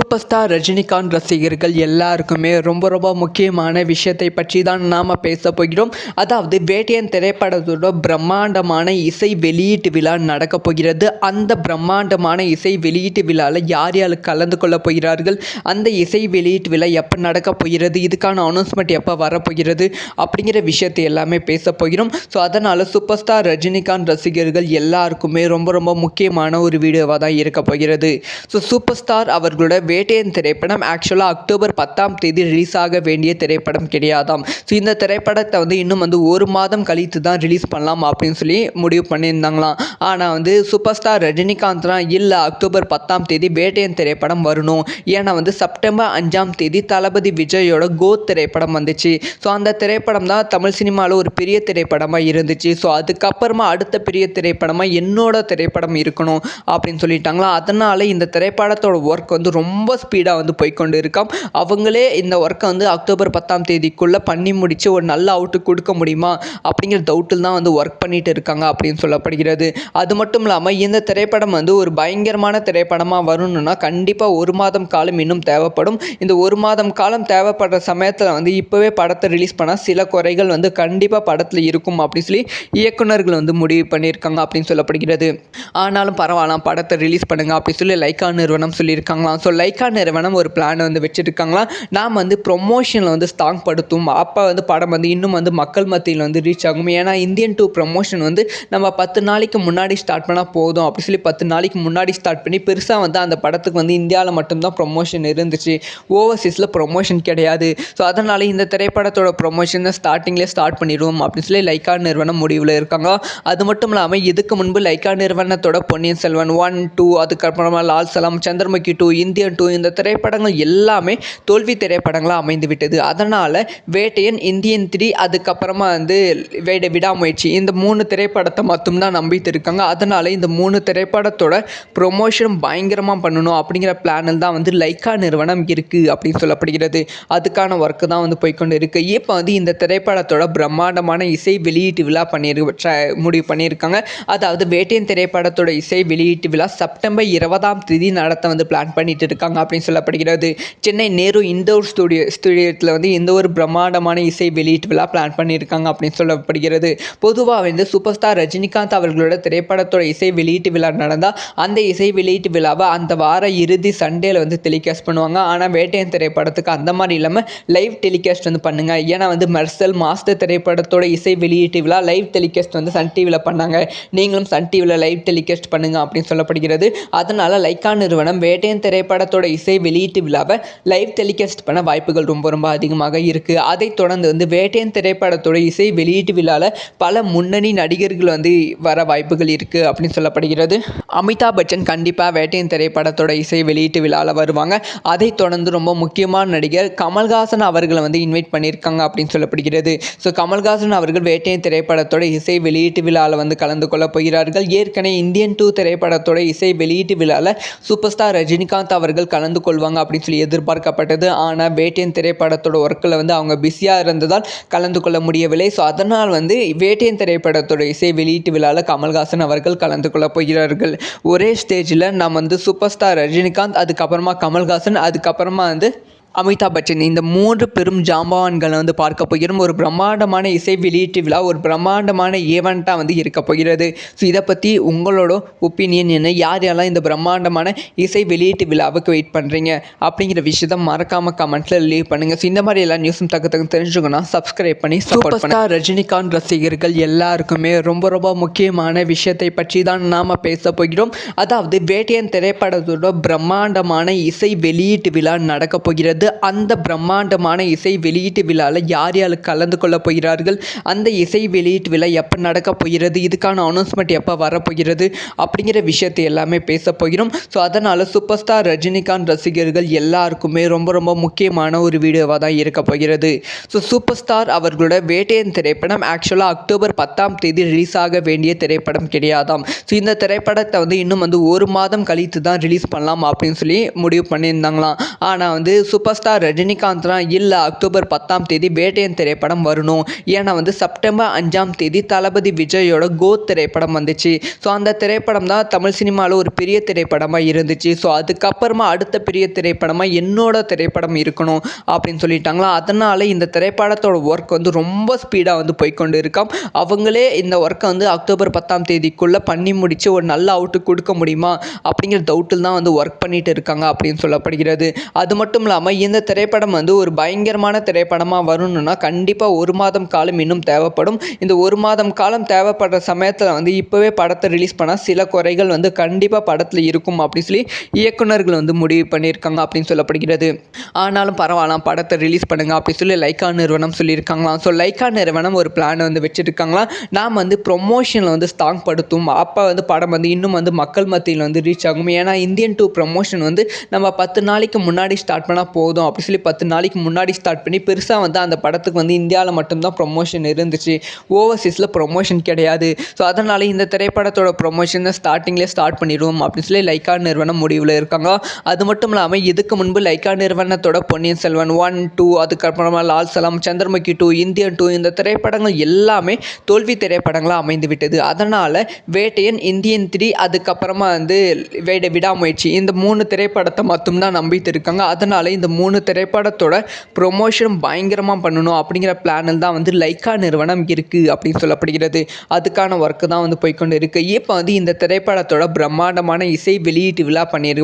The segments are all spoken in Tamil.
சூப்பர் ஸ்டார் ரஜினிகாந்த் ரசிகர்கள் எல்லாருக்குமே ரொம்ப ரொம்ப முக்கியமான விஷயத்தை பற்றி தான் நாம் பேச போகிறோம். அதாவது வேட்டையன் திரைப்படத்தோட பிரம்மாண்டமான இசை வெளியீட்டு விழா நடக்க போகிறது. அந்த பிரம்மாண்டமான இசை வெளியீட்டு விழாவில் யார் யார் கலந்து கொள்ள போகிறார்கள்? அந்த இசை வெளியீட்டு விழா எப்போ நடக்க போகிறது? இதுக்கான அனௌன்ஸ்மெண்ட் எப்போ வரப்போகிறது அப்படிங்கிற விஷயத்தை எல்லாமே பேச போகிறோம். ஸோ அதனால் சூப்பர் ஸ்டார் ரஜினிகாந்த் ரசிகர்கள் எல்லாருக்குமே ரொம்ப ரொம்ப முக்கியமான ஒரு வீடியோவாக தான் இருக்க போகிறது. ஸோ சூப்பர் ஸ்டார் அவர்களோட வேட்டையன் திரைப்படம் ஆக்சுவலாக அக்டோபர் பத்தாம் தேதி ரிலீஸ் ஆக வேண்டிய திரைப்படம் கிடையாதாம். ஸோ இந்த திரைப்படத்தை வந்து இன்னும் வந்து ஒரு மாதம் கழித்து தான் ரிலீஸ் பண்ணலாம் அப்படின்னு சொல்லி முடிவு பண்ணியிருந்தாங்களாம். ஆனால் வந்து சூப்பர் ஸ்டார் ரஜினிகாந்த்லாம் இல்லை அக்டோபர் பத்தாம் தேதி வேட்டையன் திரைப்படம் வரணும். ஏன்னா வந்து செப்டம்பர் அஞ்சாம் தேதி தளபதி விஜயோட கோ திரைப்படம் வந்துச்சு. ஸோ அந்த திரைப்படம் தான் தமிழ் சினிமாவில் ஒரு பெரிய திரைப்படமாக இருந்துச்சு. ஸோ அதுக்கப்புறமா அடுத்த பெரிய திரைப்படமாக என்னோட திரைப்படம் இருக்கணும் அப்படின்னு சொல்லிட்டாங்களா அதனால் இந்த திரைப்படத்தோட ஒர்க் வந்து ரொம்ப ரொம்ப ஸ்பீடாக வந்து போய்க்கொண்டு இருக்கான் அவங்களே இந்த ஒர்க்கை வந்து அக்டோபர் பத்தாம் தேதிக்குள்ளே பண்ணி முடித்து ஒரு நல்ல அவுட்டு கொடுக்க முடியுமா? அப்படிங்கிற டவுட்டில் தான் வந்து ஒர்க் பண்ணிட்டு இருக்காங்க அப்படின்னு சொல்லப்படுகிறது. அது மட்டும் இல்லாமல் இந்த திரைப்படம் வந்து ஒரு பயங்கரமான திரைப்படமாக வரணும்னா கண்டிப்பாக ஒரு மாதம் காலம் இன்னும் தேவைப்படும். இந்த ஒரு மாதம் காலம் தேவைப்படுற சமயத்தில் வந்து இப்போவே படத்தை ரிலீஸ் பண்ணால் சில குறைகள் வந்து கண்டிப்பாக படத்தில் இருக்கும் அப்படின்னு சொல்லி இயக்குனர்கள் வந்து முடிவு பண்ணியிருக்காங்க அப்படின்னு சொல்லப்படுகிறது. ஆனாலும் பரவாயில்ல படத்தை ரிலீஸ் பண்ணுங்க அப்படின்னு சொல்லி லைக்கா நிறுவனம் சொல்லியிருக்காங்களாம். சொல்ல லைக்கா நிறுவனம் ஒரு பிளான் வந்து வச்சுருக்காங்களா நாம் வந்து ப்ரொமோஷனில் வந்து ஸ்ட்ராங் படுத்தும். அப்போ வந்து படம் வந்து இன்னும் வந்து மக்கள் மத்தியில் வந்து ரீச் ஆகும். ஏன்னா இந்தியன் டூ ப்ரொமோஷன் வந்து நம்ம பத்து நாளைக்கு முன்னாடி ஸ்டார்ட் பண்ணால் போதும். அப்படி சொல்லி பத்து நாளைக்கு முன்னாடி ஸ்டார்ட் பண்ணி பெருசாக வந்து அந்த படத்துக்கு வந்து இந்தியாவில் மட்டும்தான் ப்ரொமோஷன் இருந்துச்சு. ஓவர்சீஸில் ப்ரொமோஷன் கிடையாது. ஸோ அதனால் இந்த திரைப்படத்தோட ப்ரொமோஷனை ஸ்டார்டிங்லேயே ஸ்டார்ட் பண்ணிடுவோம். அப்படின்னு சொல்லி லைக்கா நிறுவனம் முடிவில் இருக்காங்க. அது மட்டும் இல்லாமல் இதுக்கு முன்பு லைக்கா நிறுவனத்தோட பொன்னியின் செல்வன் ஒன் டூ அதுக்கப்புறமா Lal Salaam Chandramukhi two Indian two இந்த திரைப்படங்கள் எல்லாமே தோல்வி திரைப்படங்களாக அமைந்து விட்டது அதனால் வேட்டையன் இந்தியன் த்ரீ அதுக்கப்புறமா வந்து வேட விடாமுயற்சி இந்த மூணு திரைப்படத்தை மட்டும்தான் நம்பிட்டு இருக்காங்க அதனால் இந்த மூணு திரைப்படத்தோட ப்ரொமோஷன் பயங்கரமாக பண்ணணும் அப்படிங்கிற பிளானில் தான் வந்து லைக்கா நிறுவனம் இருக்குது அப்படின்னு சொல்லப்படுகிறது. அதுக்கான ஒர்க்கு தான் வந்து போய்க்கொண்டு இருக்குது இப்போ வந்து இந்த திரைப்படத்தோட பிரம்மாண்டமான இசை வெளியீட்டு விழா பண்ணியிரு முடிவு பண்ணியிருக்காங்க அதாவது வேட்டையன் திரைப்படத்தோட இசை வெளியீட்டு விழா செப்டம்பர் இருபதாம் தேதி நடத்த வந்து பிளான் பண்ணிட்டு இருக்காங்க. அப்படின்னு சொல்லப்படுகிறது. சென்னை நேரு இண்டோர் ஸ்டுடியோ ஸ்டுடியோத்தில் வந்து எந்த ஒரு பிரம்மாண்டமான இசை வெளியீட்டு விழா பிளான் பண்ணியிருக்காங்க அப்படின்னு சொல்லப்படுகிறது. பொதுவாக வந்து சூப்பர் ஸ்டார் ரஜினிகாந்த் அவர்களோட திரைப்படத்தோட இசை வெளியீட்டு விழா நடந்தால் அந்த இசை வெளியீட்டு விழாவை அந்த வார இறுதி சண்டேல வந்து டெலிகாஸ்ட் பண்ணுவாங்க. ஆனால் வேட்டையன் திரைப்படத்துக்கு அந்த மாதிரி இல்லாமல் லைவ் டெலிகாஸ்ட் வந்து பண்ணுங்க. ஏன்னா வந்து மெர்சல் மாஸ்டர் திரைப்படத்தோட இசை வெளியீட்டு விழா லைவ் டெலிகாஸ்ட் வந்து சன் டிவியில் பண்ணாங்க. நீங்களும் சன் டிவியில் லைவ் டெலிகாஸ்ட் பண்ணுங்க அப்படின்னு சொல்லப்படுகிறது. அதனால் லைக்கா நிறுவனம் வேட்டையன் படத்தோட இசை வெளியீட்டு விழாவை லைவ் டெலிகாஸ்ட் பண்ண வாய்ப்புகள் ரொம்ப ரொம்ப அதிகமாக இருக்கு. அதைத் தொடர்ந்து வந்து வேட்டையன் திரைப்படத்தோட இசை வெளியீட்டு விழாவில் பல முன்னணி நடிகர்கள் வந்து வர வாய்ப்புகள் இருக்குது அப்படின்னு சொல்லப்படுகிறது. அமிதாப் பச்சன் கண்டிப்பாக வேட்டையன் திரைப்படத்தோட இசை வெளியீட்டு விழாவில் வருவாங்க. அதைத் தொடர்ந்து ரொம்ப முக்கியமான நடிகர் கமல்ஹாசன் அவர்களை வந்து இன்வைட் பண்ணியிருக்காங்க அப்படின்னு சொல்லப்படுகிறது. ஸோ கமல்ஹாசன் அவர்கள் வேட்டையன் திரைப்படத்தோட இசை வெளியீட்டு விழாவில் வந்து கலந்து கொள்ள போகிறார்கள். ஏற்கனவே இந்தியன் டூ திரைப்படத்தோட இசை வெளியீட்டு விழாவில் சூப்பர் ஸ்டார் ரஜினிகாந்த் அவர்கள் கலந்து கொள்வாங்க அப்படின்னு சொல்லி எதிர்பார்க்கப்பட்டது. ஆனால் வேட்டையன் திரைப்படத்தோட ஒர்க்கில் வந்து அவங்க பிஸியாக இருந்ததால் கலந்து கொள்ள முடியவில்லை. ஸோ அதனால் வந்து வேட்டையன் திரைப்படத்தோட இசை வெளியீட்டு விழாவில் கமல்ஹாசன் அவர்கள் கலந்து கொள்ள போகிறார்கள். ஒரே ஸ்டேஜில் நம்ம வந்து சூப்பர் ஸ்டார் ரஜினிகாந்த் அதுக்கப்புறமா கமல்ஹாசன் அதுக்கப்புறமா வந்து அமிதாப் பச்சன் இந்த மூன்று பெரும் ஜாம்பவான்களை வந்து பார்க்க போகிறோம். ஒரு பிரம்மாண்டமான இசை வெளியீட்டு விழா ஒரு பிரம்மாண்டமான ஈவெண்ட்டாக வந்து இருக்க போகிறது. ஸோ இதை பற்றி உங்களோட ஒப்பீனியன் என்ன? யார் யாரெல்லாம் இந்த பிரம்மாண்டமான இசை வெளியீட்டு விழாவுக்கு வெயிட் பண்ணுறீங்க அப்படிங்கிற விஷயத்த மறக்காமல் கமெண்ட்டில் லீவ் பண்ணுங்கள் ஸோ இந்த மாதிரி எல்லா நியூஸும் தக்க தக்க தெரிஞ்சுக்கணும் சப்ஸ்கிரைப் பண்ணி சூப்பர் ஸ்டார் ரஜினிகாந்த் ரசிகர்கள் எல்லாருக்குமே ரொம்ப ரொம்ப முக்கியமான விஷயத்தை பற்றி தான் நாம் பேச போகிறோம். அதாவது வேட்டையன் திரைப்படத்தோட பிரம்மாண்டமான இசை வெளியீட்டு விழா நடக்க போகிறது. அந்த பிரம்மாண்டமான இசை வெளியீட்டு விழாவில் யார் யார் கலந்து கொள்ள போகிறார்கள்? அந்த இசை வெளியீட்டு விழா எப்போ நடக்க போகிறது? இதுக்கான அனௌன்ஸ்மெண்ட் எப்போ வரப்போகிறது அப்படிங்கிற விஷயத்தை எல்லாமே பேச போகிறோம். ஸோ அதனால் சூப்பர் ஸ்டார் ரஜினிகாந்த் ரசிகர்கள் எல்லாருக்குமே ரொம்ப ரொம்ப முக்கியமான ஒரு வீடியோவாக தான் இருக்க போகிறது. ஸோ சூப்பர் ஸ்டார் அவர்களோட வேட்டையன் திரைப்படம் ஆக்சுவலாக அக்டோபர் பத்தாம் தேதி ரிலீஸ் ஆக வேண்டிய திரைப்படம் கிடையாதாம். ஸோ இந்த திரைப்படத்தை வந்து இன்னும் வந்து ஒரு மாதம் கழித்து தான் ரிலீஸ் பண்ணலாம் அப்படின்னு சொல்லி முடிவு பண்ணியிருந்தாங்களாம். ஆனால் வந்து சூப்பர் சூப்பர் ஸ்டார் ரஜினிகாந்த்னா இல்லை அக்டோபர் பத்தாம் தேதி வேட்டையன் திரைப்படம் வரணும். ஏன்னா வந்து செப்டம்பர் அஞ்சாம் தேதி தளபதி விஜயோட கோ திரைப்படம் வந்துச்சு. ஸோ அந்த திரைப்படம் தான் தமிழ் சினிமாவில் ஒரு பெரிய திரைப்படமாக இருந்துச்சு. ஸோ அதுக்கப்புறமா அடுத்த பெரிய திரைப்படமாக என்னோட திரைப்படம் இருக்கணும் அப்படின்னு சொல்லிட்டாங்களா? அதனால் இந்த திரைப்படத்தோட ஒர்க் வந்து ரொம்ப ஸ்பீடாக வந்து போய்க்கொண்டு இருக்காம் அவங்களே இந்த ஒர்க்கை வந்து அக்டோபர் பத்தாம் தேதிக்குள்ளே பண்ணி முடித்து ஒரு நல்ல அவுட்டு கொடுக்க முடியுமா? அப்படிங்கிற டவுட்டில் தான் வந்து ஒர்க் பண்ணிட்டு இருக்காங்க அப்படின்னு சொல்லப்படுகிறது. அது மட்டும் இல்லாமல் இந்த திரைப்படம் வந்து ஒரு பயங்கரமான திரைப்படமாக வரணும்னா கண்டிப்பாக ஒரு மாதம் காலம் இன்னும் தேவைப்படும். இந்த ஒரு மாதம் காலம் தேவைப்படுற சமயத்தில் வந்து இப்போவே படத்தை ரிலீஸ் பண்ணால் சில குறைகள் வந்து கண்டிப்பாக படத்தில் இருக்கும் அப்படின்னு சொல்லி இயக்குனர்கள் வந்து முடிவு பண்ணியிருக்காங்க அப்படின்னு சொல்லப்படுகிறது. ஆனாலும் பரவாயில்ல படத்தை ரிலீஸ் பண்ணுங்கள் அப்படின்னு சொல்லி லைக்கா நிறுவனம் சொல்லியிருக்காங்களாம். ஸோ லைக்கா நிறுவனம் ஒரு பிளான் வந்து வச்சுருக்காங்களாம். நாம் வந்து ப்ரொமோஷனில் வந்து ஸ்ட்ராங் படுத்தும். அப்போ வந்து படம் வந்து இன்னும் வந்து மக்கள் மத்தியில் வந்து ரீச் ஆகும். ஏன்னா இந்தியன் டூ ப்ரொமோஷன் வந்து நம்ம பத்து நாளைக்கு முன்னாடி ஸ்டார்ட் பண்ணால் போதும். போதும் அப்படி சொல்லி பத்து நாளைக்கு முன்னாடி ஸ்டார்ட் பண்ணி பெருசாக வந்து அந்த படத்துக்கு வந்து இந்தியாவில் மட்டும்தான் ப்ரொமோஷன் இருந்துச்சு. ஓவர்சீஸில் ப்ரொமோஷன் கிடையாது. ஸோ அதனால் இந்த திரைப்படத்தோட ப்ரொமோஷனை ஸ்டார்டிங்லேயே ஸ்டார்ட் பண்ணிடுவோம் அப்படின்னு சொல்லி லைக்கா நிறுவனம் முடிவில் இருக்காங்க. அது மட்டும் இல்லாமல் இதுக்கு முன்பு லைக்கா நிறுவனத்தோட பொன்னியின் செல்வன் ஒன் டூ அதுக்கப்புறமா Lal Salaam Chandramukhi two Indian two இந்த திரைப்படங்கள் எல்லாமே தோல்வி திரைப்படங்களாக அமைந்து விட்டது அதனால் வேட்டையன் இந்தியன் த்ரீ அதுக்கப்புறமா வந்து வேட விடாமுயற்சி இந்த மூணு திரைப்படத்தை மட்டும்தான் நம்பிட்டு இருக்காங்க. அதனால் இந்த மூணு திரைப்படத்தோட ப்ரொமோஷன் பயங்கரமாக பண்ணணும் அப்படிங்கிற பிளானில் தான் வந்து லைக்கா நிறுவனம் இருக்குது அப்படின்னு சொல்லப்படுகிறது. அதுக்கான ஒர்க்கு தான் வந்து போய்க்கொண்டு இருக்குது இப்போ வந்து இந்த திரைப்படத்தோட பிரம்மாண்டமான இசை வெளியீட்டு விழா பண்ணியிரு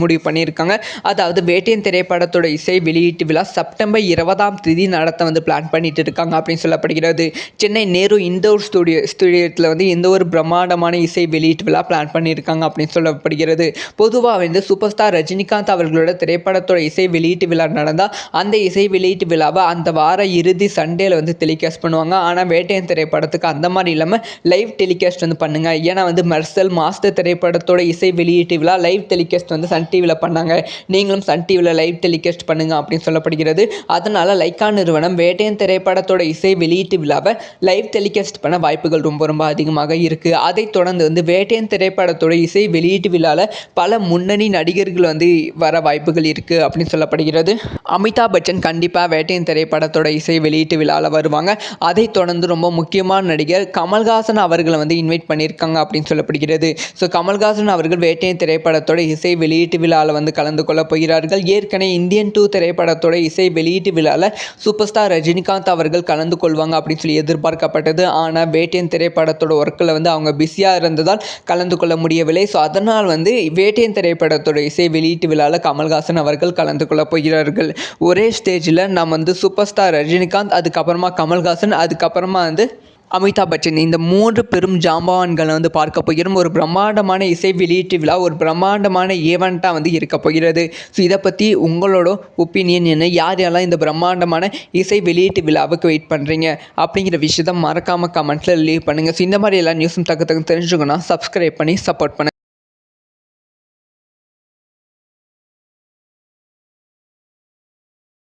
முடிவு பண்ணியிருக்காங்க. அதாவது வேட்டையன் திரைப்படத்தோட இசை வெளியீட்டு விழா செப்டம்பர் இருபதாம் தேதி நடத்த வந்து பிளான் பண்ணிட்டு இருக்காங்க அப்படின்னு சொல்லப்படுகிறது. சென்னை நேரு இண்டோர் ஸ்டுடியோ ஸ்டுடியோத்தில் வந்து எந்த ஒரு பிரம்மாண்டமான இசை வெளியீட்டு விழா பிளான் பண்ணியிருக்காங்க அப்படின்னு சொல்லப்படுகிறது. பொதுவாக வந்து சூப்பர் ஸ்டார் ரஜினிகாந்த் அவர்களோட திரைப்படத்தோட இசை வெளியீட்டு விழா நடந்தால் அந்த இசை வெளியீட்டு விழாவை அந்த வார இறுதி சண்டேல வந்து டெலிகாஸ்ட் பண்ணுவாங்க. ஆனால் வேட்டையன் திரைப்படத்துக்கு அந்த மாதிரி இல்லாமல் லைவ் டெலிகாஸ்ட் வந்து பண்ணுங்க. ஏன்னா வந்து மெர்சல் மாஸ்டர் திரைப்படத்தோட இசை வெளியீட்டு விழா லைவ் டெலிகாஸ்ட் வந்து சன் டிவியில் பண்ணாங்க. நீங்களும் சன் டிவியில் லைவ் டெலிகாஸ்ட் பண்ணுங்க அப்படின்னு சொல்லப்படுகிறது. அதனால லைக்கா நிறுவனம் வேட்டையன் திரைப்படத்தோட இசை வெளியீட்டு விழாவை லைவ் டெலிகாஸ்ட் பண்ண வாய்ப்புகள் ரொம்ப ரொம்ப அதிகமாக இருக்குது அதைத் தொடர்ந்து வந்து வேட்டையன் திரைப்படத்தோட இசை வெளியீட்டு விழாவில் பல முன்னணி நடிகர்கள் வந்து வர வாய்ப்புகள் இருக்குது அப்படின்னு சொல்ல சொல்லப்படுகிறது. அமிதாப் பச்சன் கண்டிப்பாக வேட்டையின் திரைப்படத்தோட இசை வெளியீட்டு விழாவில் வருவாங்க. அதைத் தொடர்ந்து ரொம்ப முக்கியமான நடிகர் கமல்ஹாசன் அவர்களை வந்து இன்வைட் பண்ணியிருக்காங்க அப்படின்னு சொல்லப்படுகிறது. ஸோ கமல்ஹாசன் அவர்கள் வேட்டையின் திரைப்படத்தோட இசை வெளியீட்டு விழாவில் வந்து கலந்து கொள்ள போகிறார்கள். ஏற்கனவே இந்தியன் டூ திரைப்படத்தோட இசை வெளியீட்டு விழாவில் சூப்பர் ஸ்டார் ரஜினிகாந்த் அவர்கள் கலந்து கொள்வாங்க அப்படின்னு சொல்லி எதிர்பார்க்கப்பட்டது. ஆனால் வேட்டையன் திரைப்படத்தோட ஒர்க்கில் வந்து அவங்க பிஸியாக இருந்ததால் கலந்து கொள்ள முடியவில்லை. ஸோ அதனால் வந்து வேட்டையன் திரைப்படத்தோட இசை வெளியீட்டு விழாவில் கமல்ஹாசன் அவர்கள் கலந்து கொள்ள போகிறார்கள் ஒரே ஸ்டேஜில் நம்ம வந்து சூப்பர் ஸ்டார் ரஜினிகாந்த் அதுக்கப்புறமா கமல்ஹாசன் அதுக்கப்புறமா வந்து அமிதாப் பச்சன். இந்த மூன்று பெரும் ஜாம்பவான்களை வந்து பார்க்க போகிறோம். ஒரு பிரம்மாண்டமான இசை வெளியீட்டு விழா ஒரு பிரம்மாண்டமான ஈவெண்ட்டாக வந்து இருக்க போகிறது. ஸோ இதை பற்றி உங்களோட ஒப்பீனியன் என்ன? யார் யாரெல்லாம் இந்த பிரம்மாண்டமான இசை வெளியீட்டு விழாவுக்கு வெயிட் பண்ணுறீங்க அப்படிங்கிற விஷயத்த மறக்காமல் கமெண்ட்ஸில் லீவ் பண்ணுங்கள் ஸோ இந்த மாதிரி எல்லா நியூஸும் தக்க தக்க தெரிஞ்சுக்கணும் சப்ஸ்கிரைப் பண்ணி சப்போர்ட் பண்ணுங்கள்